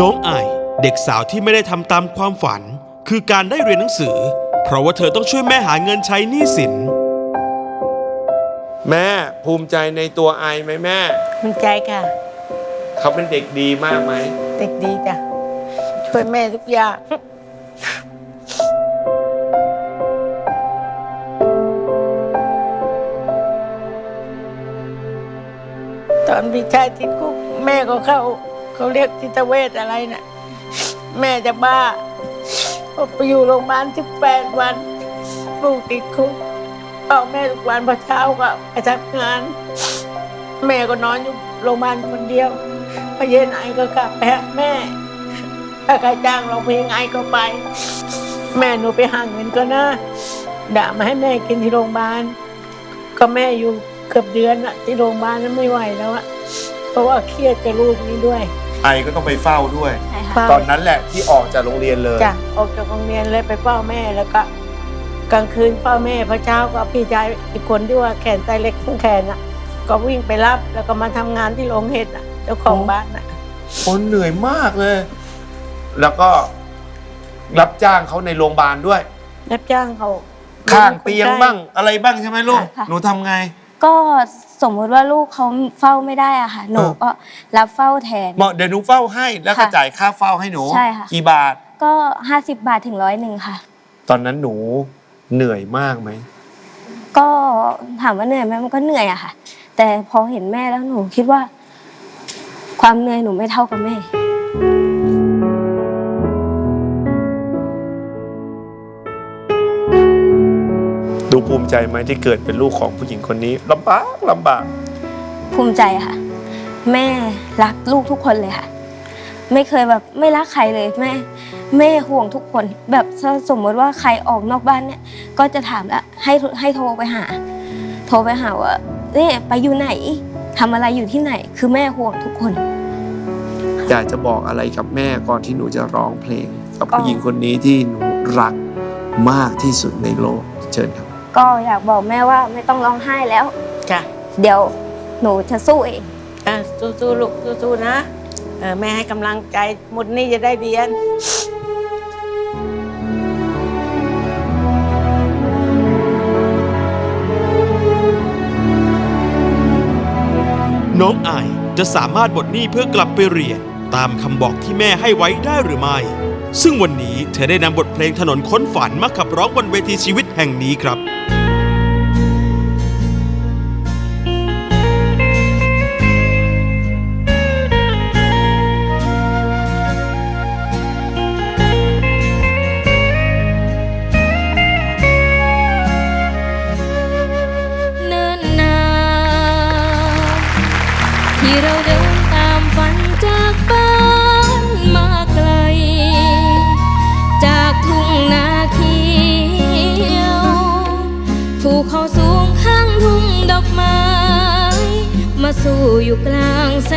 น้องไอายเด็กสาวที่ไม่ได้ทำตามความฝัน คือการได้เรียนหนังสือ เพราะว่าเธอต้องช่วยแม่หาเงินใช้หนี้สิน แม่ภูมิใจในตัวไอไหมแม่ ภูมิใจค่ะ เขาเป็นเด็กดีมากไหม เด็กดีจ้ะ ช่วยแม่ทุกอย่าง ตอนพี่ชายติดคุกแม่ก็เข้า เขาเรียกจิตเวชอะไรน่ะ แม่จะบ้าพอไปอยู่โรงพยาบาลที่แปดวัน ลูกติดคุกเฝ้าแม่ทุกวันพอเช้าก็ไปทำงาน แม่ก็นอนอยู่โรงพยาบาลคนเดียวพอเย็นไอก็กลับไปหาแม่ ถ้าใครจ้างเราเพลงไอก็ไป แม่หนูไปหาเงินก็นะด่ามาให้แม่กินที่โรงพยาบาล ก็แม่อยู่เกือบเดือนอะที่โรงพยาบาลนั้นไม่ไหวแล้วอะเพราะว่าเครียดกับลูกนี้ด้วย ไอก็ต้องไปเฝ้าด้วย ใช่ค่ะเฝ้าตอนนั้นแหละที่ออกจากโรงเรียนเลย จ้ะออกจากโรงเรียนเลยไปเฝ้าแม่แล้วก็ กลางคืนเฝ้าแม่พระเช้าก็พี่ชายอีกคนที่ว่าแขนไตเล็กทั้งแขนอะก็วิ่งไปรับแล้วก็มาทำงานที่โรงเห็ดอะเจ้าของบ้านอะคนเหนื่อยมากเลย แล้วก็รับจ้างเขาในโรงพยาบาลด้วย รับจ้างเขา ข้างเตียงบ้างอะไรบ้างใช่ไหมลูก ค่ะหนูทำไง ก็สมมุติว่าลูกเขาเฝ้าไม่ได้อะค่ะ หนูเออ ก็รับเฝ้าแทน บอกเดี๋ยวหนูเฝ้าให้แล้วก็ค่ะจ่ายค่าเฝ้าให้หนู ใช่ค่ะ กี่บาท ก็ห้าสิบบาทถึงร้อยหนึ่งค่ะ ตอนนั้นหนูเหนื่อยมากไหม ก็ถามว่าเหนื่อยไหมมันก็เหนื่อยอะค่ะ แต่พอเห็นแม่แล้วหนูคิดว่า ความเหนื่อยหนูไม่เท่ากับแม่ ดูภูมิใจไหมที่เกิดเป็นลูกของผู้หญิงคนนี้ลำบากลำบาก ภูมิใจค่ะ แม่รักลูกทุกคนเลยค่ะ ไม่เคยแบบไม่รักใครเลยแม่ แม่ห่วงทุกคน แบบถ้าสมมติว่าใครออกนอกบ้านเนี่ย ก็จะถามแล้วให้ให้โทรไปหา โทรไปหาว่าเนี่ยไปอยู่ไหนทำอะไรอยู่ที่ไหน คือแม่ห่วงทุกคน อยากจะบอกอะไรกับแม่ก่อนที่หนูจะร้องเพลง กับก็ผู้หญิงคนนี้ที่หนูรักมากที่สุดในโลกเชิญครับ ก็อยากบอกแม่ว่าไม่ต้องร้องไห้แล้ว จ้ะเดี๋ยวหนูจะสู้เอง อะสู้ๆลูกสู้ๆนะเออแม่ให้กำลังใจหมดนี่จะได้เรียน น้องไอายจะสามารถบทหนี้เพื่อกลับไปเรียน ตามคำบอกที่แม่ให้ไว้ได้หรือไม่ ซึ่งวันนี้เธอได้นำบทเพลงถนนค้นฝันมาขับร้องบนเวทีชีวิตแห่งนี้ครับ สู้อยู่กลางแส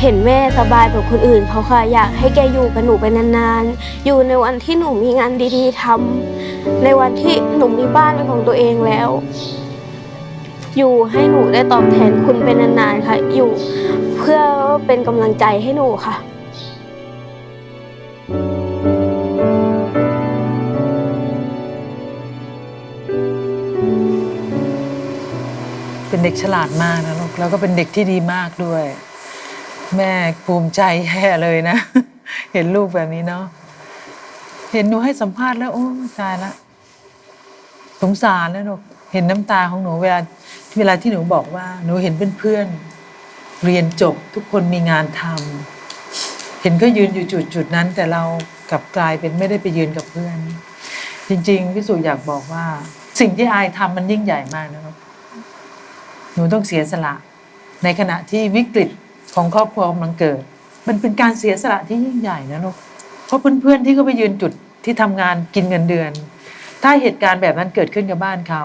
เห็นแม่สบายแบบคนอื่นเขาค่ะอยากให้แกอยู่กับหนูไปนานๆ อยู่ในวันที่หนูมีงานดีๆทำในวันที่หนูมีบ้านเป็นของตัวเองแล้ว อยู่ให้หนูได้ตอบแทนคุณเป็นนานๆค่ะ อยู่เพื่อเป็นกำลังใจให้หนูค่ะเป็นเด็กฉลาดมากนะลูกแล้วก็เป็นเด็กที่ดีมากด้วย แม่ภูมิใจแย่เลยนะ เห็นลูกแบบนี้เนาะเห็นหนูให้สัมภาษณ์แล้ว โอ้ตายละสงสารนะลูกเห็นน้ำตาของหนูเวลาเวลาที่หนูบอกว่า หนูเห็นเพื่อนๆเรียนจบทุกคนมีงานทำเห็นก็ยืนอยู่จุดจุดๆนั้น แต่เรากลับกลายเป็นไม่ได้ไปยืนกับเพื่อน จริงๆพี่สุอยากบอกว่า สิ่งที่อายทำมันยิ่งใหญ่มากนะครับ หนูต้องเสียสละ ในขณะที่วิกฤต ของครอบครัวกำลังเกิด มันเป็นการเสียสละที่ยิ่งใหญ่นะลูกเพราะเพื่อนๆที่เขาไปยืนจุดที่ทำงานกินเงินเดือน ถ้าเหตุการณ์แบบนั้นเกิดขึ้นกับบ้านเขา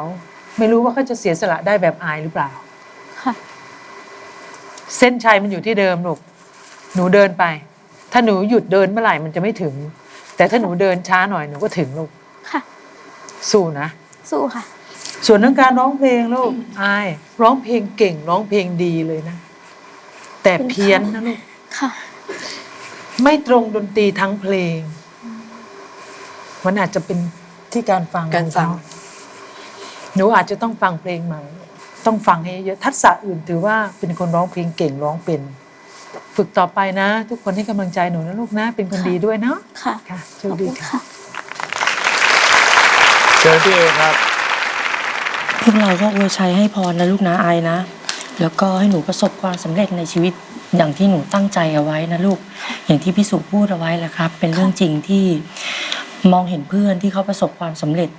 ไม่รู้ว่าเขาจะเสียสละได้แบบอายหรือเปล่าค่ะเส้นชัยมันอยู่ที่เดิมลูกหนูเดินไป ถ้าหนูหยุดเดินเมื่อไหร่มันจะไม่ถึง แต่ถ้าหนูเดินช้าหน่อยหนูก็ถึงลูกค่ะ สู้นะสู้ค่ะ ส่วนเรื่องการร้องเพลงลูกอายร้องเพลงเก่งร้องเพลงดีเลยนะ แต่เพี้ยนนะลูกค่ะไม่ตรงดนตรีทั้งเพลง มันอาจจะเป็นที่การฟังการฟังของเขหนูอาจจะต้องฟังเพลงใหม่ ต้องฟังให้เยอะทักษะอื่นถือว่าเป็นคนร้องเพลงเก่งร้องเป็น ฝึกต่อไปนะ ทุกคนให้กำลังใจหนูนะลูกนะ เป็นคนดีด้วยเนาะค่ะค่ะโชขคอบดีคุณค่ะค่ะเชิญพี่เอครับ พวกเราก็อวยชัยให้พรนะลูกนะไอายนะ แล้วก็ให้หนูประสบความสำเร็จในชีวิตอย่างที่หนูตั้งใจเอาไว้นะลูกอย่างที่พี่สุพูดเอาไว้แหละครับ เป็นเรื่องจริงที่มองเห็นเพื่อนที่เขาประสบความสำเร็จ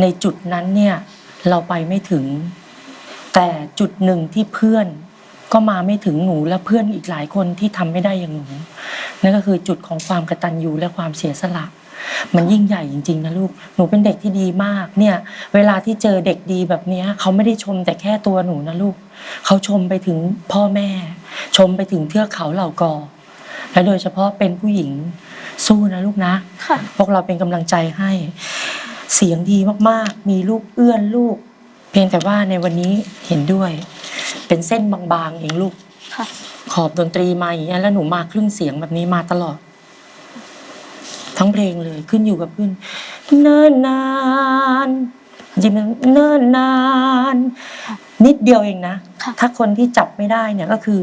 ในจุดนั้นเนี่ยเราไปไม่ถึง แต่จุดหนึ่งที่เพื่อนก็มาไม่ถึงหนูและเพื่อนอีกหลายคนที่ทำไม่ได้อย่างหนูนั่นก็คือจุดของความกระตัญญูและความเสียสละ มันยิ่งใหญ่จริง ๆ นะลูก หนูเป็นเด็กที่ดีมากเนี่ย เวลาที่เจอเด็กดีแบบเนี้ยเขาไม่ได้ชมแต่แค่ตัวหนูนะลูก เขาชมไปถึงพ่อแม่ ชมไปถึงเทือกเขาเหล่ากอ และโดยเฉพาะเป็นผู้หญิงสู้นะลูกนะค่ะ พวกเราเป็นกำลังใจให้ เสียงดีมากๆ มีลูกเอื้อนลูก เพียงแต่ว่าในวันนี้เห็นด้วย เป็นเส้นบางๆเองลูกค่ะ ขอบดนตรีมาอย่างนี้ยแล้วหนูมาครึ่งเสียงแบบนี้มาตลอด ทั้งเพลงเลยขึ้นอยู่กับขึ้น เนิ่นนานจริงๆมันเนิ่นนาน นิดเดียวเองนะ ค่ะ ถ้าคนที่จับไม่ได้เนี่ยก็คือ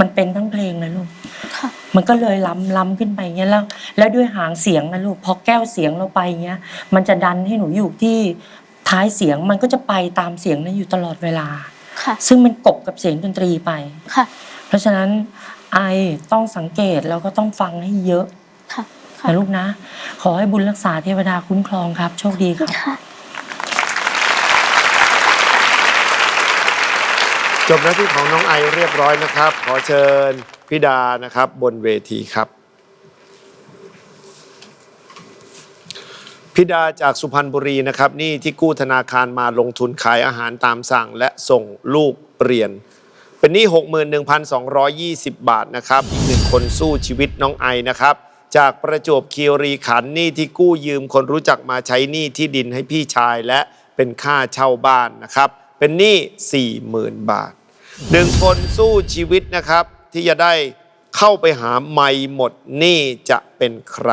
มันเป็นทั้งเพลงนะลูก ค่ะ มันก็เลยล้ำล้ำขึ้นไปอย่างเงี้ยแล้ว แล้วด้วยหางเสียงนะลูกพอแก้วเสียงเราไปเงี้ย มันจะดันให้หนูอยู่ที่ท้ายเสียงมันก็จะไปตามเสียงนั้นอยู่ตลอดเวลา ค่ะ ซึ่งมันกบกับเสียงดนตรีไป ค่ะ เพราะฉะนั้นไอต้องสังเกตแล้วก็ต้องฟังให้เยอะ ค่ะค่ะ นะลูกนะ ขอให้บุญรักษาเทวดาคุ้มครองครับ โชคดีครับค่ะจบหน้าที่ของน้องไอเรียบร้อยนะครับ ขอเชิญพี่ดานะครับ บนเวทีครับพี่ดาจากสุพรรณบุรีนะครับนี่ที่กู้ธนาคารมาลงทุนขายอาหารตามสั่ง และส่งลูกเรียน เป็นหนี้61,220 บาทนะครับ อีกหนึ่งคนสู้ชีวิตน้องไอนะครับ จากประจวบคีรีขันธ์หนี้ที่กู้ยืมคนรู้จักมาใช้หนี้ที่ดินให้พี่ชายและเป็นค่าเช่าบ้านนะครับ เป็นหนี้40,000 บาทหนึ่งคนสู้ชีวิตนะครับ ที่จะได้เข้าไปหาไม่หมดหนี้จะเป็นใคร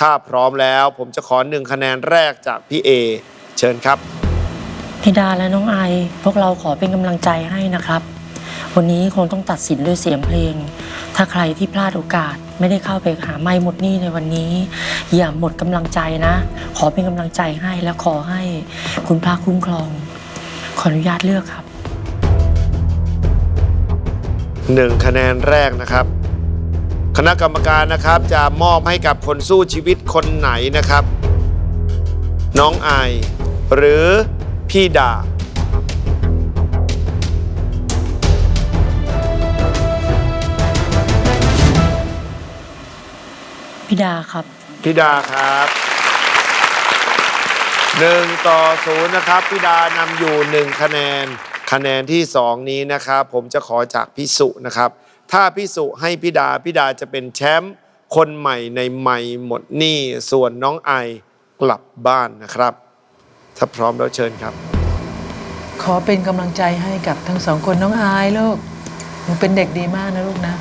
ถ้าพร้อมแล้วผมจะขอหนึ่งคะแนนแรกจากพี่เอเชิญครับพี่ดาและน้องไอพวกเราขอเป็นกำลังใจให้นะครับ วันนี้คงต้องตัดสินด้วยเสียงเพลง ถ้าใครที่พลาดโอกาส ไม่ได้เข้าไปหาไม่หมดหนี้ในวันนี้ อย่าหมดกำลังใจนะ ขอเป็นกำลังใจให้และขอให้คุณพระคุ้มครอง ขออนุญาตเลือกครับ หนึ่งคะแนนแรกนะครับ คณะกรรมการนะครับจะมอบให้กับคนสู้ชีวิตคนไหนนะครับ น้องไอาย หรือพี่ดา ดาครับพี่ดาครับหนึ่งต่อศูนย์นะครับพี่ดานำอยู่หนึ่งคะแนน คะแนนที่สองนี้นะครับ ผมจะขอจากพี่สุนะครับ ถ้าพี่สุให้พี่ดาพี่ดาจะเป็นแชมป์คนใหม่ในใหม่หมดหนี้ส่วนน้องไอกลับบ้านนะครับ ถ้าพร้อมแล้วเชิญครับ ขอเป็นกำลังใจให้กับทั้งสองคนน้องอายลูกหนูเป็นเด็กดีมากนะลูกนะ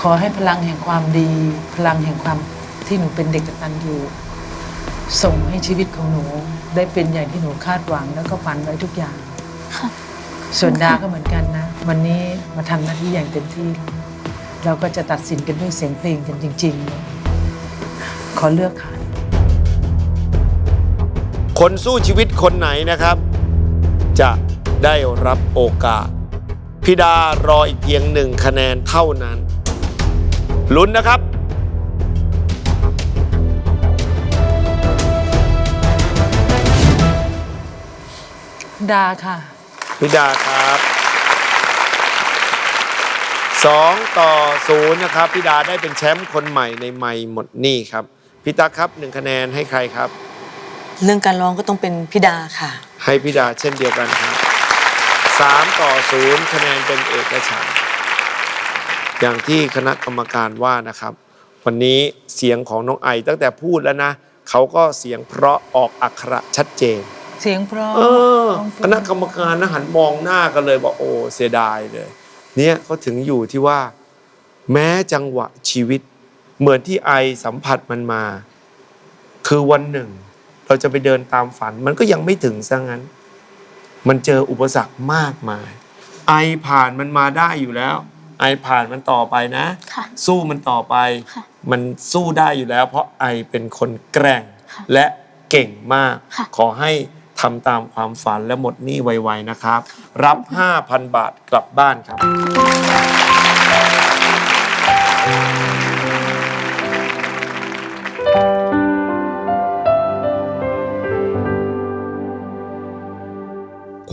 ขอให้พลังแห่งความดี พลังแห่งความที่หนูเป็นเด็กกตัญญูส่งให้ชีวิตของหนูได้เป็นอย่างที่หนูคาดหวังแล้วก็ฝันไว้ทุกอย่าง ค่ะ ส่วนดาก็เหมือนกันนะ วันนี้มาทำหน้าที่อย่างเต็มที่ เราก็จะตัดสินกันด้วยเสียงเพลงกันจริงๆขอเลือกค่ะ คนสู้ชีวิตคนไหนนะครับ จะได้รับโอกาส พิดารออีกเพียงหนึ่งคะแนนเท่านั้น ลุ้นนะครับ ดาค่ะ พิดาครับสองต่อศูนย์นะครับพิดาได้เป็นแชมป์คนใหม่ในไม่หมดหนี่ครับพี่ตั๊กครับหนึ่งคะแนนให้ใครครับ เรื่องการร้องก็ต้องเป็นพิดาค่ะ ให้พิดาเช่นเดียวกันครับสามต่อศูนย์คะแนนเป็นเอกฉันท์ อย่างที่คณะกรรมการว่านะครับ วันนี้เสียงของน้องไอตั้งแต่พูดแล้วนะ เขาก็เสียงเพราะออกอักขระชัดเจน เสียงเพราะเออร้องเพคราะณะกรรมการนะหันมองหน้ากันเลยบอกโอ้เสียดายเลย เนี่ยก็ถึงอยู่ที่ว่า แม้จังหวะชีวิต เหมือนที่ไอสัมผัสมันมา คือวันหนึ่ง เราจะไปเดินตามฝัน มันก็ยังไม่ถึงซะงั้น มันเจออุปสรรคมากมาย ไอผ่านมันมาได้อยู่แล้ว ไอผ่านมันต่อไปนะ ค่ะ สู้มันต่อไป ค่ะ มันสู้ได้อยู่แล้ว เพราะไอเป็นคนแกร่ง ค่ะและเก่งมาก ค่ะ ขอให้ทำตามความฝันและหมดหนี้ไวๆนะครับ รับ 5,000 บาทกลับบ้านครับ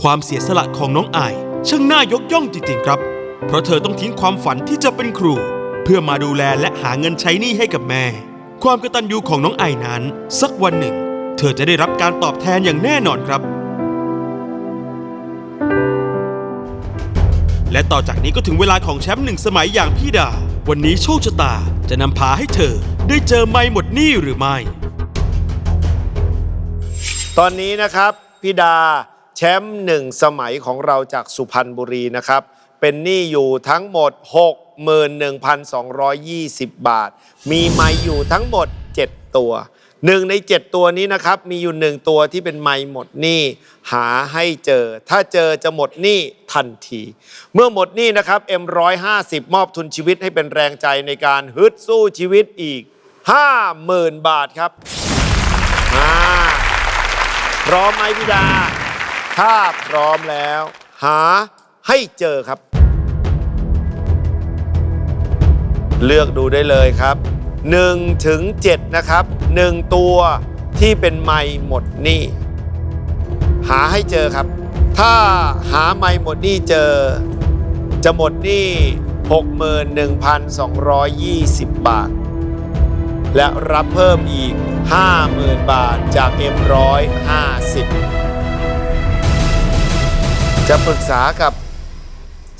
ความเสียสละของน้องอายช่างน่ายกย่องจริงๆครับ เพราะเธอต้องทิ้งความฝันที่จะเป็นครู เพื่อมาดูแลและหาเงินใช้หนี้ให้กับแม่ ความกตัญญูของน้องไอายนั้น สักวันหนึ่ง เธอจะได้รับการตอบแทนอย่างแน่นอนครับ และต่อจากนี้ก็ถึงเวลาของแชมป์หนึ่งสมัยอย่างพี่ดา วันนี้โชคชะตาจะนำพาให้เธอได้เจอไม่หมดหนี้หรือไม่ ตอนนี้นะครับพี่ดาแชมป์หนึ่งสมัยของเราจากสุพรรณบุรีนะครับ เป็นหนี้อยู่ทั้งหมด 61,220 บาท มีไม้อยู่ทั้งหมด 7 ตัวหนึ่งใน 7 ตัวนี้นะครับ มีอยู่หนึ่งตัวที่เป็นไม้หมดหนี้หาให้เจอ ถ้าเจอจะหมดหนี้ทันที เมื่อหมดหนี้นะครับ M150 มอบทุนชีวิตให้เป็นแรงใจในการฮึดสู้ชีวิตอีก 50,000 บาทครับมาพร้อมไหมพี่ดา ถ้าพร้อมแล้ว หาให้เจอครับ เลือกดูได้เลยครับ1ถึง7นะครับ 1 ตัวที่เป็นไม้หมดหนี้หาให้เจอครับ ถ้าหาไม้หมดหนี้เจอ จะหมดหนี้ 61,220 บาท และรับเพิ่มอีก 50,000 บาทจาก M150 จะปรึกษากับ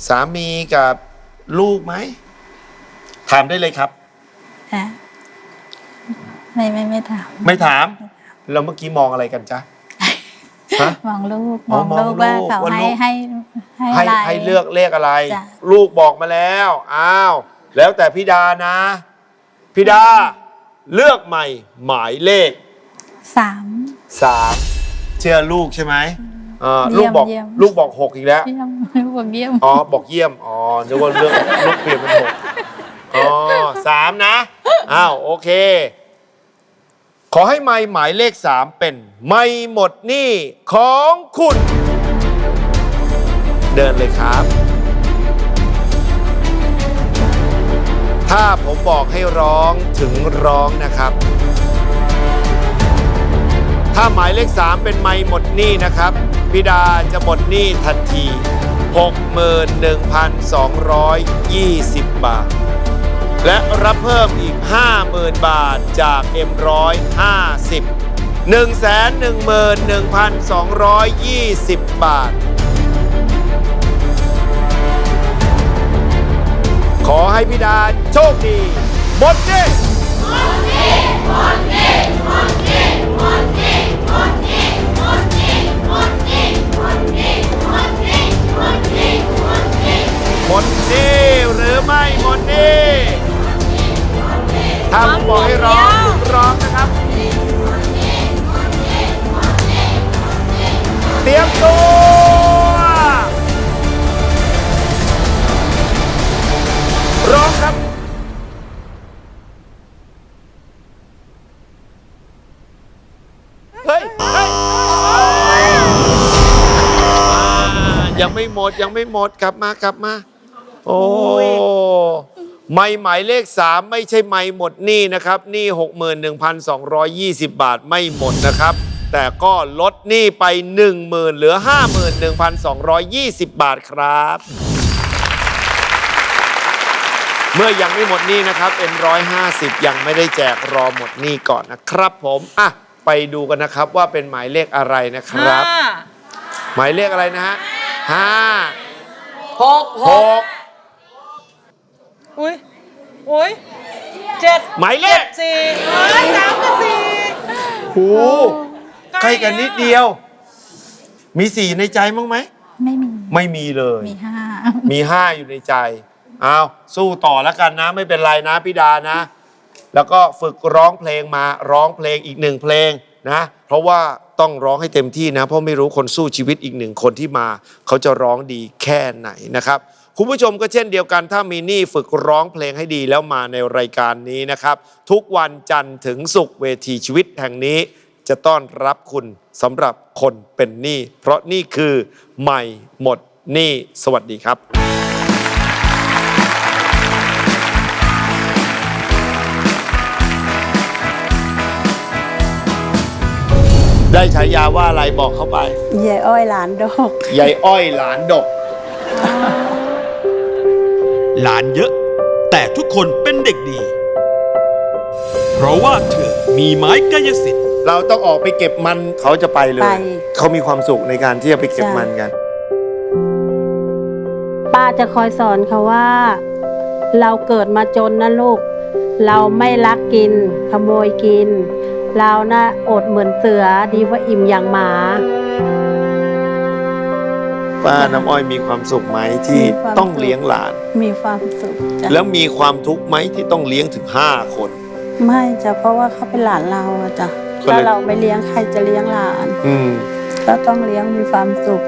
สามีกับลูกไหม ถามได้เลยครับค่ะไม่ไม่ไม่ถาม ไม่ถาม เราเมื่อกี้มองอะไรกันจ๊ะฮะ มองลูกอ๋มอองมองลูกว่าลูกเขาว่าให้ลูกให้ให้ให้อะไร ให้เลือกเลขอะไร จ้ะ ลูกบอกมาแล้วอ้าวแล้วแต่พี่ดานะพี่ดาเลือกใหม่ หมายเลขสาม สามเชื่อลูกใช่ไหมเอ่อเยี่ลูกยมบอกเยี่ยม ลูกบอกหกอีกแล้ว เยี่ยมลูกบอกเยี่ยมอ๋อบอกเยี่ยมอ๋อนึกว่าเรื่องลูกเปลี่ยนเป็นหก อ๋อสามนะ อ้าว โอเค ขอให้ไม่หมายเลขสามเป็น ไม่หมดหนี้ของคุณ เดินเลยครับ ถ้าผมบอกให้ร้องถึงร้องนะครับ ถ้าหมายเลข3เป็นไม่หมดหนี้นะครับพิดาจะหมดหนี้ทันที 61,220 บาท และรับเพิ่มอีก 50,000 บาทจาก M150 111,220 บาท ขอให้พี่ดาโชคดีหมดนี่หมดนี่หรือไม่หมดนี่ ถ้าผมบอกให้ร้องคุณร้องนะครับ เตรียมตัว ร้องครับเฮ้ยเฮ้ยอ่ายังไม่หมดยังไม่หมดกลับมากลับมา โอ้ ไม่หมายเลข 3 ไม่ใช่ไม่หมดหนี่นะครับหนี่61,220 บาทไม่หมดนะครับ แต่ก็ลดหนี้ไป 10,000เหลือ 51,220 บาทครับ เมื่อยังไม่หมดหนี้นะครับ M150 ยังไม่ได้แจกรอหมดหนี้ก่อนนะครับผมอะไปดูกันนะครับว่าเป็นหมายเลขอะไรนะครับห้าหมายเลขอะไรนะฮะห้าหกหหกก อุ้ยอุ้ยเจ็ดหมายเลขสี่เอ้ยสามกับสี่โอ้ใกล้กันนิดเดียว มีสี่ในใจมั้งไหม ไม่มี ไม่มีเลย มีห้า มีห้าอยู่ในใจ เอาสู้ต่อแล้วกันนะ ไม่เป็นไรนะพี่ดานะ แล้วก็ฝึกร้องเพลงมาร้องเพลงอีกหนึ่งเพลงนะ เพราะว่าต้องร้องให้เต็มที่นะ เพราะไม่รู้คนสู้ชีวิตอีกหนึ่งคนที่มา เขาจะร้องดีแค่ไหนนะครับ คุณผู้ชมก็เช่นเดียวกัน ถ้ามีหนี่ฝึกร้องเพลงให้ดีแล้วมาในรายการนี้นะครับ ทุกวันจันทร์ถึงศุกร์เวทีชีวิตแห่งนี้ จะต้อนรับคุณสำหรับคนเป็นหนี้เพราะนี่คือใหม่หมดหนี้สวัสดีครับได้ฉายาว่าอะไรบอกเข้าไปยายอ้อยหลานดอกยายอ้อยหลานดก หลานเยอะ แต่ทุกคนเป็นเด็กดี เพราะว่าเธอมีไม้กายสิทธิ์ เราต้องออกไปเก็บมันเขาจะไปเลไปยเขามีความสุขในการที่จะไปเก็บใช่มันกัน ป้าจะคอยสอนเขาว่า เราเกิดมาจนนะลูก เราไม่ลักกิน ขโมยกิน เรานะอดเหมือนเสือดีกว่าอิ่มอย่างหมา ป้าน้ำอ้อยมีความสุขไหมที่มีความ ต้องสุขเลี้ยงหลาน มีความสุขจ้ะแล้วมีความทุกข์ไหมที่ต้องเลี้ยงถึงห้าคน ไม่จ้ะเพราะว่าเขาเป็นหลานเราอะจ้ะก็เลย ถ้าเราไม่เลี้ยงใครจะเลี้ยงหลาน อืม ก็ต้องเลี้ยงมีความสุข